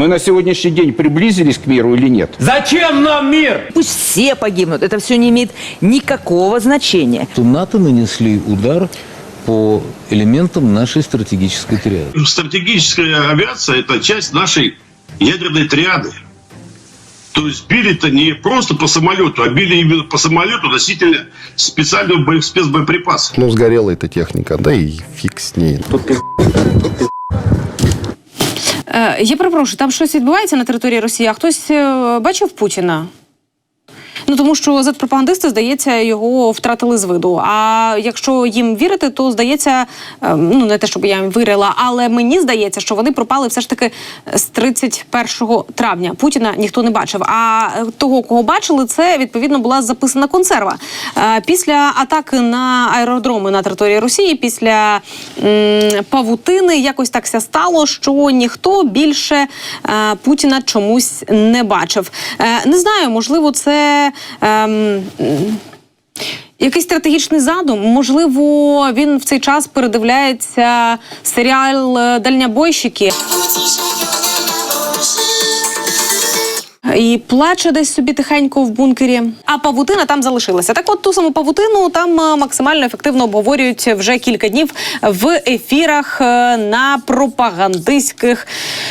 Мы на сегодняшний день приблизились к миру или нет? Зачем нам мир? Пусть все погибнут, это все не имеет никакого значения. что НАТО нанесли удар по элементам нашей стратегической триады. Стратегическая авиация – это часть нашей ядерной триады. То есть били-то не просто по самолету, а били именно по самолету носителя специального боя- спецбоеприпаса. Ну, сгорела эта техника, да и фиг с ней. Е, я перепрошую, там щось відбувається на території Росії. А хтось е, бачив Путіна? Ну тому що зетпропагандисти, здається, його втратили з виду. А якщо їм вірити, то здається, е, ну не те, щоб я їм вірила, але мені здається, що вони пропали все ж таки з 31 травня. Путіна ніхто не бачив. А того, кого бачили, це відповідно була записана консерва. Е, Після атаки на аеродроми на території Росії, після м, павутини, якось так ся стало, що ніхто більше е, Путіна чомусь не бачив. Е, не знаю, можливо, це. Ем, Якийсь стратегічний задум, можливо, він в цей час передивляється серіал Дальнябойщики і плаче десь собі тихенько в бункері. А павутина там залишилася. Так, от ту саму павутину там е, максимально ефективно обговорюють вже кілька днів в ефірах е, на пропагандистських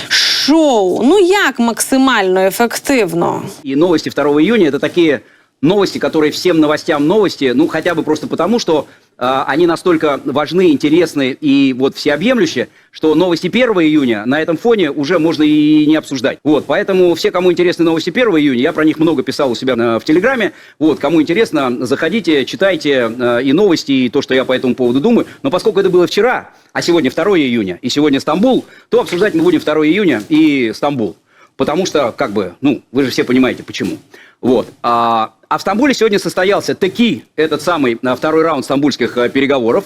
шоу. Ну як максимально ефективно? І новості 2 июня це такие новости, которые всем новостям новости, ну хотя бы просто потому, что э, они настолько важны, интересны и вот всеобъемлющие, что новости 1 июня на этом фоне уже можно и не обсуждать. Вот, поэтому все, кому интересны новости 1 июня, я про них много писал у себя на- в Телеграме, вот, кому интересно, заходите, читайте э, и новости, и то, что я по этому поводу думаю. Но поскольку это было вчера, а сегодня 2 июня, и сегодня Стамбул, то обсуждать мы будем 2 июня и Стамбул. Потому что, как бы, ну, вы же все понимаете, почему. Вот. А, а в Стамбуле сегодня состоялся таки этот самый второй раунд стамбульских а, переговоров.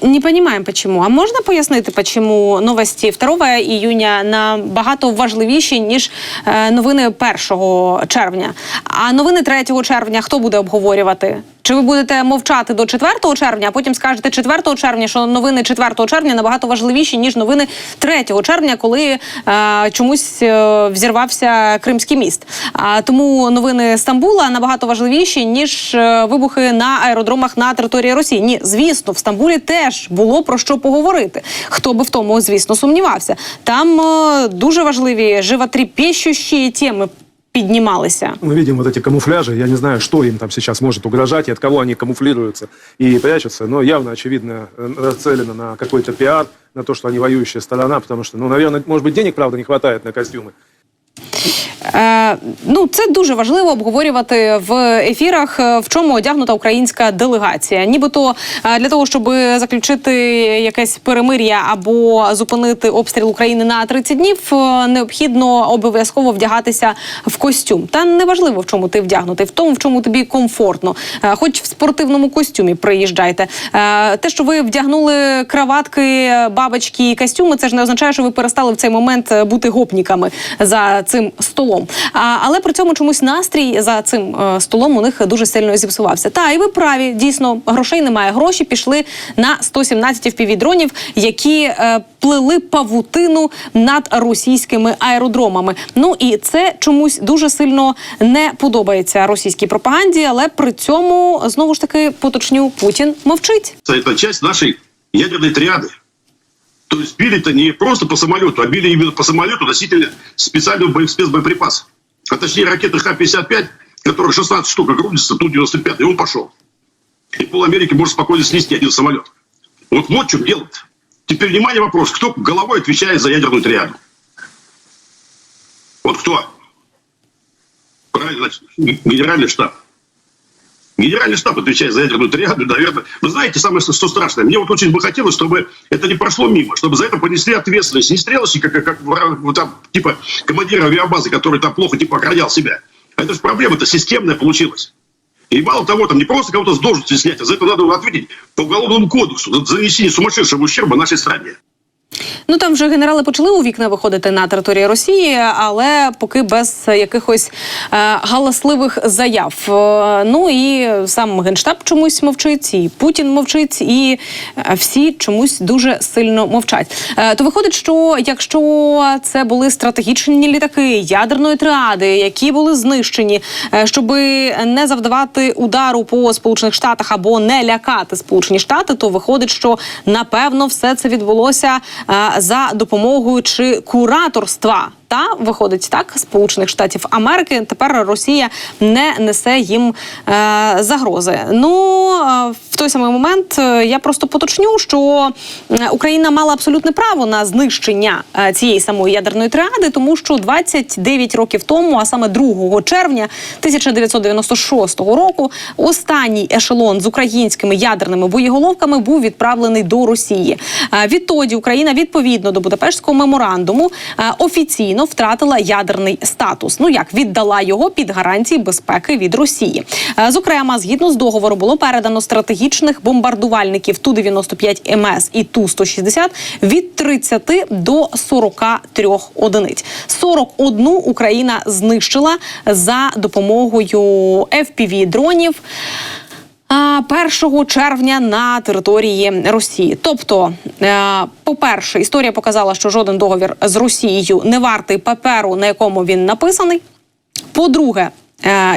Не понимаем, почему. А можна пояснити, почему новості 2 іюня набагато важливіші, ніж е, новини 1 червня? А новини 3 червня хто буде обговорювати? Чи ви будете мовчати до 4 червня, а потім скажете 4 червня, що новини 4 червня набагато важливіші, ніж новини 3 червня, коли е, чомусь е, взірвався Кримський міст. А тому новини Стамбула набагато важливіші, ніж е, вибухи на аеродромах на території Росії. Ні, звісно, в Стамбулі теж було про що поговорити. Хто би в тому, звісно, сумнівався. Там е, дуже важливі животрепещущі теми піднімалися. Мы видим вот эти камуфляжи. Я не знаю, что им там сейчас может угрожать и от кого они камуфлируются и прячутся. Но явно, очевидно, э, нацелено на какой-то пиар, на то, что они воюющая сторона, потому что, ну, наверное, может быть, денег, правда, не хватает на костюмы. Е, ну, це дуже важливо обговорювати в ефірах, е, в чому одягнута українська делегація. Нібито е, для того, щоб заключити якесь перемир'я або зупинити обстріл України на 30 днів, необхідно обов'язково вдягатися в костюм. Та неважливо, в чому ти вдягнутий, в тому, в чому тобі комфортно. Хоч в спортивному костюмі приїжджайте. Те, що ви вдягнули краватки, бабочки і костюми, це ж не означає, що ви перестали в цей момент бути гопніками за цим столом. А, але при цьому чомусь настрій за цим е, столом у них дуже сильно зіпсувався. Та і ви праві, дійсно, грошей немає. Гроші пішли на 117 впівдронів, які е, плели павутину над російськими аеродромами. Ну і це чомусь дуже сильно не подобається російській пропаганді, але при цьому знову ж таки поточню Путін мовчить. Это часть нашей ядерной триады. То есть били-то не просто по самолету, а били именно по самолету носителя специального спецбоеприпаса. А точнее ракеты Х-55, которых 16 штук грудится, Ту-95, и он пошел. И пол Америки может спокойно снести один самолет. Вот вот что дело -то. Теперь внимание вопрос, кто головой отвечает за ядерную триаду? Вот кто? Правильно, генеральный штаб. Генеральный штаб отвечает за ядерную триаду, наверное. Вы знаете, самое что страшное, мне вот очень бы хотелось, чтобы это не прошло мимо, чтобы за это понесли ответственность. Не стрелочника, как, как вот там, типа командира авиабазы, который там плохо типа охранял себя. Это же проблема, это системная получилась. И мало того, там не просто кого-то с должности снять, а за это надо ответить по уголовному кодексу за нанесение сумасшедшего ущерба нашей стране. Ну там вже генерали почали у вікна виходити на територію Росії, але поки без якихось е, галасливих заяв. Е, ну і сам генштаб чомусь мовчить, і Путін мовчить, і е, всі чомусь дуже сильно мовчать. Е, то виходить, що якщо це були стратегічні літаки ядерної триади, які були знищені, е, щоб не завдавати удару по сполучених штатах або не лякати Сполучені Штати, то виходить, що напевно все це відбулося за допомогою чи кураторства. Та виходить так Сполучених Штатів Америки. Тепер Росія не несе їм е, загрози. Ну е, в той самий момент е, я просто поточню, що е, Україна мала абсолютне право на знищення цієї самої ядерної триади, тому що 29 років тому, а саме 2 червня 1996 року, останній ешелон з українськими ядерними боєголовками був відправлений до Росії. Відтоді Україна відповідно до Будапештського меморандуму е, офіційно втратила ядерний статус. Ну як віддала його під гарантії безпеки від Росії. Е, Зокрема, згідно з договору, було передано стратегічних бомбардувальників ту 95 МС і ту 160 від 30 до 43 одиниць. 41 Україна знищила за допомогою fpv дронів. А, 1 червня на території Росії. Тобто, е, по-перше, історія показала, що жоден договір з Росією не вартий паперу, на якому він написаний. По-друге,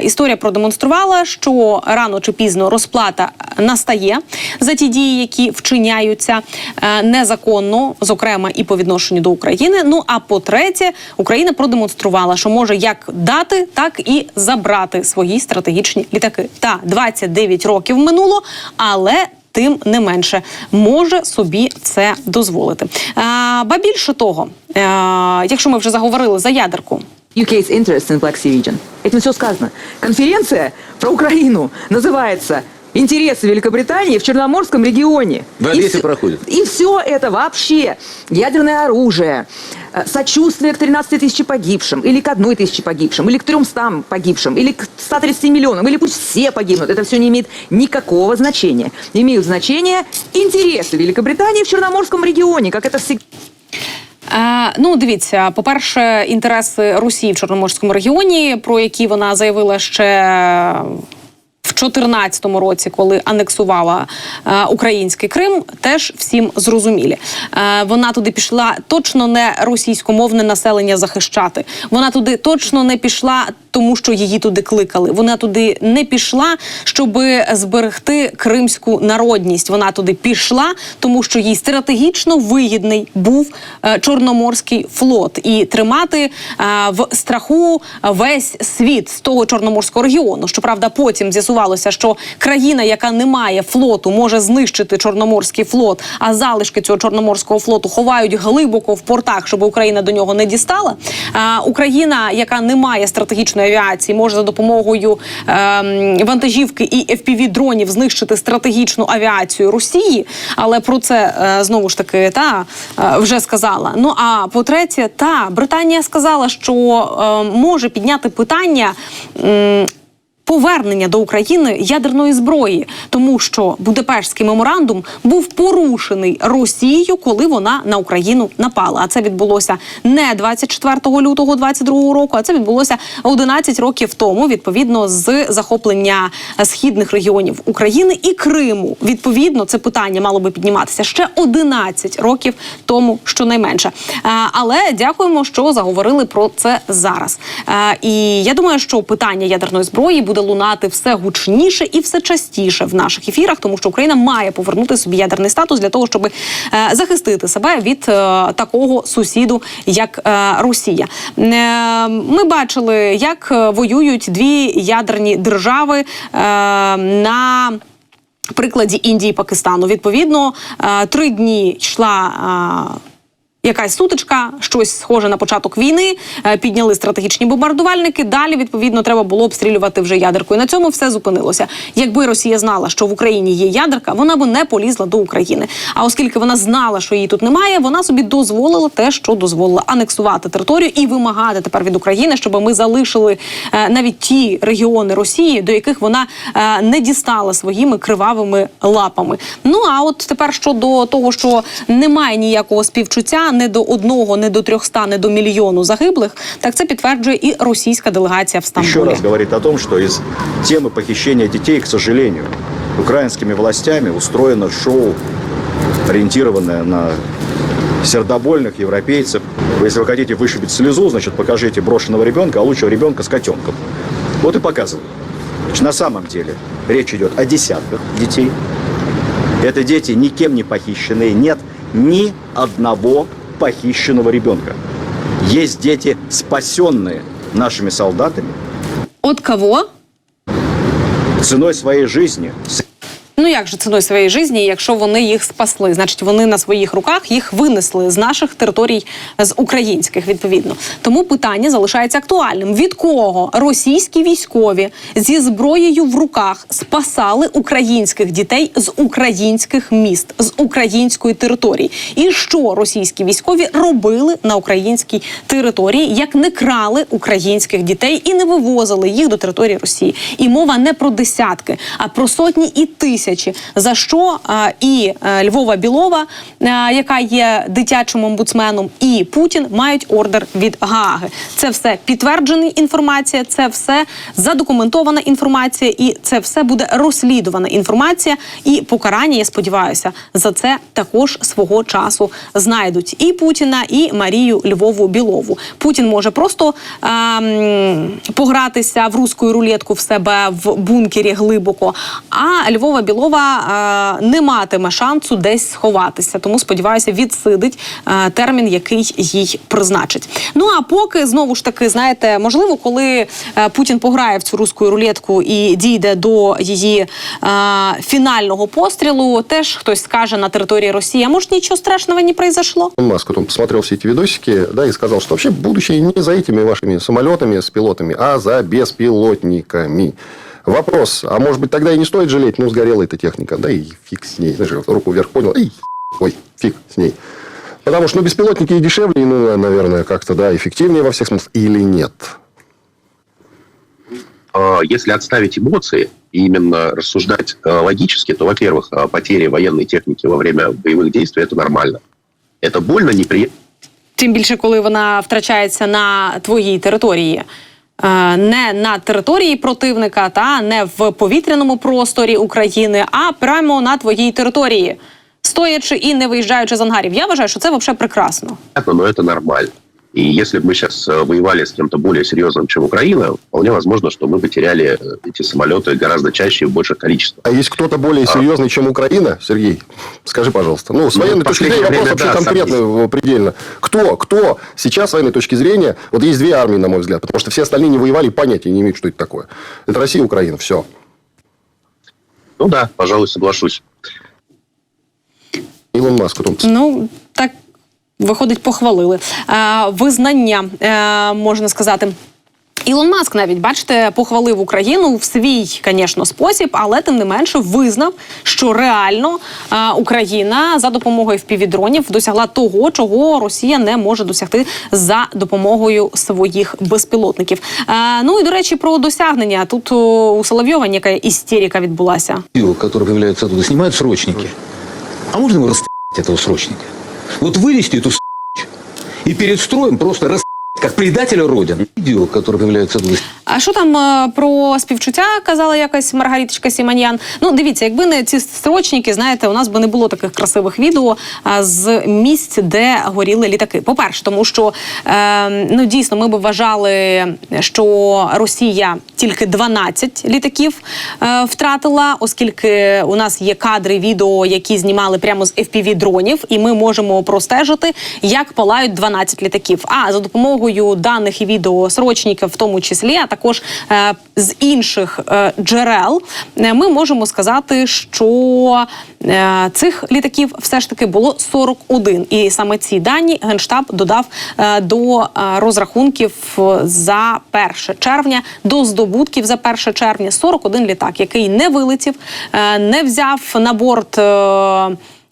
історія продемонструвала, що рано чи пізно розплата настає за ті дії, які вчиняються е, незаконно, зокрема і по відношенню до України. Ну а по-третє, Україна продемонструвала, що може як дати, так і забрати свої стратегічні літаки. Та 29 років минуло, але тим не менше може собі це дозволити. А, ба більше того, е, якщо ми вже заговорили за ядерку. UK's interest in Black Sea region. Этим все сказано. Конференция про Украину называется «Интересы Великобритании в Черноморском регионе». В И Одессе всё- проходит. И все это вообще, ядерное оружие, э, сочувствие к 13 тысячи погибшим, или к одной тысяче погибшим, или к 300 погибшим, или к 130 миллионам, или пусть все погибнут. Это все не имеет никакого значения. Имеют значение интересы Великобритании в Черноморском регионе, как это всегда. Е, ну, дивіться, по-перше, інтереси Росії в Чорноморському регіоні, про які вона заявила ще 2014 році, коли анексувала е, український Крим, теж всім зрозумілі. Е, вона туди пішла точно не російськомовне населення захищати. Вона туди точно не пішла. Тому що її туди кликали, вона туди не пішла, щоб зберегти кримську народність. Вона туди пішла, тому що їй стратегічно вигідний був е, чорноморський флот і тримати е, в страху весь світ з того чорноморського регіону. Щоправда, потім з'ясувалося, що країна, яка не має флоту, може знищити чорноморський флот, а залишки цього чорноморського флоту ховають глибоко в портах, щоб Україна до нього не дістала. А Україна, яка не має стратегічної авіації, може за допомогою ем, вантажівки і fpv дронів знищити стратегічну авіацію Росії. Але про це е, знову ж таки та е, вже сказала. Ну а по-третє, та Британія сказала, що е, може підняти питання. м, Повернення до України ядерної зброї, тому що Будапештський меморандум був порушений Росією, коли вона на Україну напала. А це відбулося не 24 лютого 22 року, а це відбулося 11 років тому, відповідно з захоплення східних регіонів України і Криму. Відповідно, це питання мало би підніматися ще 11 років тому, щонайменше. Але дякуємо, що заговорили про це зараз. І я думаю, що питання ядерної зброї буде лунати все гучніше і все частіше в наших ефірах, тому що Україна має повернути собі ядерний статус для того, щоб е, захистити себе від е, такого сусіду, як е, Росія. Ми бачили, як воюють дві ядерні держави на. Прикладі Індії і Пакистану відповідно три дні йшла якась сутичка, щось схоже на початок війни. е, Підняли стратегічні бомбардувальники. Далі відповідно треба було обстрілювати вже ядеркою. На цьому все зупинилося. Якби Росія знала, що в Україні є ядерка, вона би не полізла до України. А оскільки вона знала, що її тут немає, вона собі дозволила те, що дозволила анексувати територію і вимагати тепер від України, щоб ми залишили е, навіть ті регіони Росії, до яких вона е, не дістала своїми кривавими лапами. Ну а от тепер щодо того, що немає ніякого співчуття не до одного, не до трьохста, не до мільйону загиблих, так це підтверджує і російська делегація в еще Стамбулі. раз говорит о том, что из темы похищения детей, к сожалению, украинскими властями устроено шоу, ориентированное на сердобольных европейцев. Если вы хотите вышибить слезу, значит, покажите брошенного ребенка, а лучше ребенка с котенком. Вот и показывают. Значит, на самом деле речь идет о десятках детей. Это дети никем не похищенные. Нет ни одного похищенного ребенка. Есть дети, спасенные нашими солдатами От кого? ценой своей жизни, Ну як же ціною своєї житті, якщо вони їх спасли? Значить, вони на своїх руках їх винесли з наших територій, з українських відповідно. Тому питання залишається актуальним: від кого російські військові зі зброєю в руках спасали українських дітей з українських міст, з української території, і що російські військові робили на українській території, як не крали українських дітей і не вивозили їх до території Росії. І мова не про десятки, а про сотні і тисячі. За що і е, Львова Білова, е, яка є дитячим омбудсменом, і Путін мають ордер від Гааги. Це все підтверджена інформація, це все задокументована інформація, і це все буде розслідувана інформація. І покарання, я сподіваюся, за це також свого часу знайдуть і Путіна, і Марію Львову Білову. Путін може просто ем, погратися в руську рулетку в себе в бункері глибоко. А Львова Білова е, не матиме шансу десь сховатися. Тому сподіваюся, відсидить е, термін, який їй призначить. Ну а поки знову ж таки, знаєте, можливо, коли е, Путін пограє в цю руську рулетку і дійде до її фінального пострілу, теж хтось скаже на території Росії, а може нічого страшного не произошло. Маск, вот он посмотрел все эти видосики, да, и сказал, что вообще будущее не за этими вашими самолетами с пилотами, а за беспилотниками. Вопрос, а может быть тогда и не стоит жалеть, ну, сгорела эта техника, да, и фиг с ней. Знаешь, руку вверх поднял, и ой, фиг с ней. Потому что, ну, беспилотники и дешевле, и, ну, наверное, как-то, да, эффективнее во всех смыслах, или нет? А, Если отставить эмоции и именно рассуждать э, логически, то, во-первых, э, потери военной техники во время боевых действий – это нормально. Это больно, неприятно. Тим більше, коли вона втрачається на твоїй території. Е, Не на території противника, та не в повітряному просторі України, а прямо на твоїй території, стоячи і не виїжджаючи з ангарів. Я вважаю, що це взагалі прекрасно. Ну, це нормально. И если бы мы сейчас воевали с кем-то более серьезным, чем Украина, вполне возможно, что мы бы теряли э, эти самолеты гораздо чаще и в больших количествах. А есть кто-то более серьезный, чем Украина, Сергей? Скажи, пожалуйста. Ну, с Ну, военной точки зрения вопрос вообще да, конкретный, предельно. Кто, кто сейчас с военной точки зрения... Вот есть две армии, на мой взгляд, потому что все остальные не воевали, понятия не имеют, что это такое. Это Россия и Украина, все. Ну да, пожалуй, соглашусь. Илон Маск. Он Ну так виходить, похвалили. Е, визнання е, можна сказати. Ілон Маск навіть бачите, похвалив Україну в свій, звісно, спосіб, але тим не менше визнав, що реально е, Україна за допомогою впівдронів досягла того, чого Росія не може досягти за допомогою своїх безпілотників. Е, ну і до речі, про досягнення тут у Соловйова яка істерика відбулася. Который появляется оттуда, снимают срочники. А можно его расстрелять, этого срочника? Вот вылезти эту и перед строем просто расстрелять, как предателя Родины. Видео, которое появляется оттуда, А що там е, про співчуття казала якась Маргариточка Сіманян? Ну, дивіться, якби не ці строчники, знаєте, у нас би не було таких красивих відео з місць, де горіли літаки. По-перше, тому що е, ну дійсно ми б вважали, що Росія тільки 12 літаків е, втратила, оскільки у нас є кадри відео, які знімали прямо з FPV дронів, і ми можемо простежити, як палають 12 літаків. А за допомогою допомогою даних і відео срочників, в тому числі, а також е, з інших е, джерел, е, ми можемо сказати, що цих літаків все ж таки було 41. І саме ці дані генштаб додав до розрахунків за 1 червня, до здобутків за 1 червня 41 літак, який не вилетів, не взяв на борт.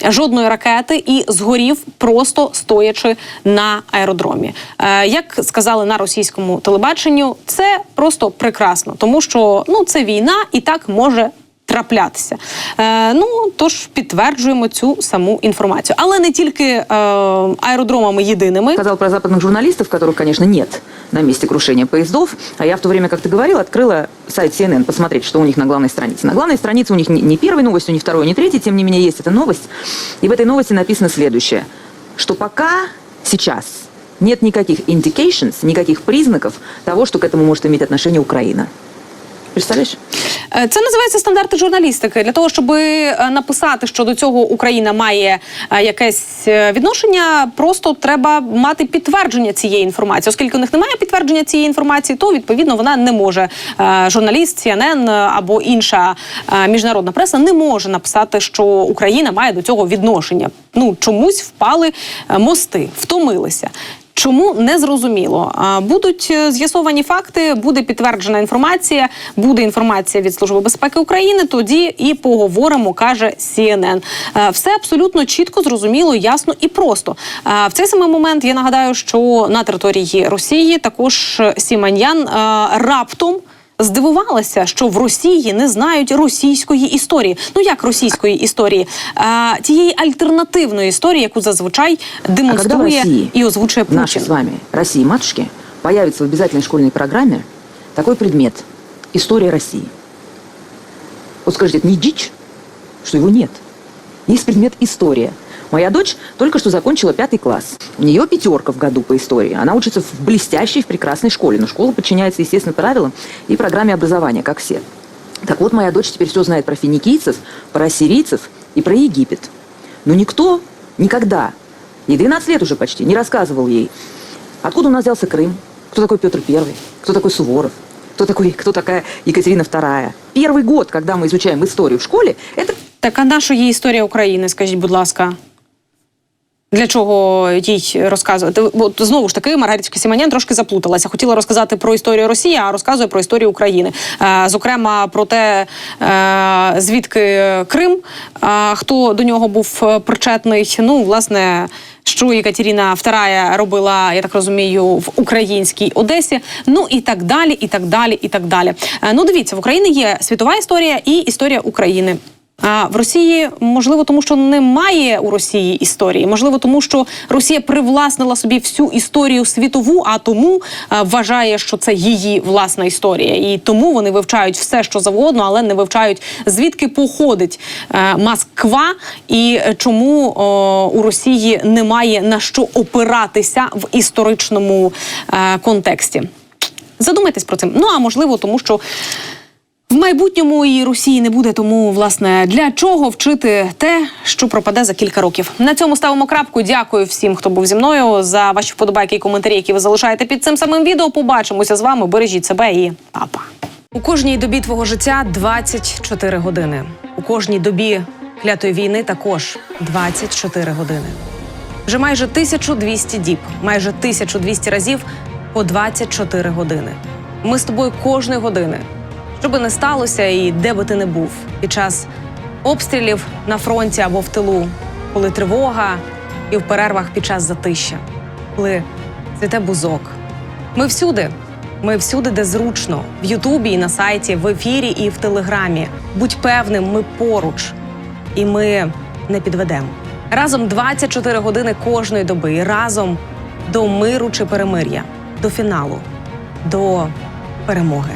Жодної ракети і згорів просто стоячи на аеродромі. Е, як сказали на російському телебаченню, це просто прекрасно, тому що ну це війна і так може траплятися. Е, ну тож підтверджуємо цю саму інформацію, але не тільки е, аеродромами єдиними. Сказал про западных журналистов, которых, конечно, нет на месте крушения поездов. А я в то время, как ты говорил, открыла сайт CNN посмотреть, что у них на главной странице. На главной странице у них не, не первой новостью, не второй, не третьей, тем не менее есть эта новость. И в этой новости написано следующее, что пока сейчас нет никаких indications, никаких признаков того, что к этому может иметь отношение Украина. Представляешь? Е, Це називається стандарти журналістики. Для того, щоб е, написати, що до цього Україна має е, якесь відношення, просто треба мати підтвердження цієї інформації. Оскільки у них немає підтвердження цієї інформації, то відповідно вона не може. Журналіст CNN або інша міжнародна преса не може написати, що Україна має до цього відношення. Ну чомусь впали мости, втомилися. Чому не зрозуміло? Будуть е, з'ясовані факти, буде підтверджена інформація, буде інформація від Служби безпеки України. Тоді і поговоримо, каже CNN. Е, Все абсолютно чітко, зрозуміло, ясно і просто. Е, В цей самий момент я нагадаю, що на території Росії також Сіманьян раптом. Здивувалася, що в Росії не знають російської історії. Ну як російської історії, а, тієї альтернативної історії, яку зазвичай демонструє і озвучує Путін. наши с вами, России матушки, появится в обязательной школьной программе такой предмет – история России. Вот скажите, это не дичь, что его нет? Есть предмет история. Моя дочь только что закончила пятый класс. У нее пятерка в году по истории. Она учится в блестящей, в прекрасной школе. Но школа подчиняется, естественно, правилам и программе образования, как все. Так вот, моя дочь теперь все знает про финикийцев, про ассирийцев и про Египет. Но никто никогда, ей 12 лет уже почти, не рассказывал ей, откуда у нас взялся Крым, кто такой Петр Первый, кто такой Суворов, кто, такой, кто такая Екатерина II. Первый год, когда мы изучаем историю в школе, это Так а наша є історія України? Скажіть, будь ласка. Для чого їй розказувати? Бо знову ж таки Маргаритська Сіманян трошки заплуталася. Хотіла розказати про історію Росії, а розказує про історію України. Е, зокрема, про те, е, звідки Крим, е, хто до нього був причетний. Ну, власне, що Екатерина II робила, я так розумію, в українській Одесі. Ну і так далі, і так далі, і так далі. Ну, дивіться, в Україні є світова історія і історія України. А в Росії можливо, тому що немає у Росії історії. Можливо, тому що Росія привласнила собі всю історію світову, а тому е, вважає, що це її власна історія, і тому вони вивчають все, що завгодно, але не вивчають звідки походить е, Москва і чому о, у Росії немає на що опиратися в історичному е, контексті. Задумайтесь про це. Ну а можливо, тому що. В майбутньому і Росії не буде, тому власне для чого вчити те, що пропаде за кілька років. На цьому ставимо крапку. Дякую всім, хто був зі мною за ваші вподобайки і коментарі, які ви залишаєте під цим самим відео. Побачимося з вами. Бережіть себе і па-па. У кожній добі твого життя 24 години. У кожній добі клятої війни також 24 години. Вже майже 1200 діб, майже 1200 разів по 24 години. Ми з тобою кожної години. Що би не сталося, і де би ти не був під час обстрілів на фронті або в тилу, коли тривога і в перервах під час затища, коли цвіте бузок. Ми всюди. Ми всюди, де зручно, в Ютубі і на сайті, в ефірі і в Телеграмі. Будь певним, ми поруч, і ми не підведемо. Разом 24 години кожної доби, і разом до миру чи перемир'я, до фіналу, до перемоги.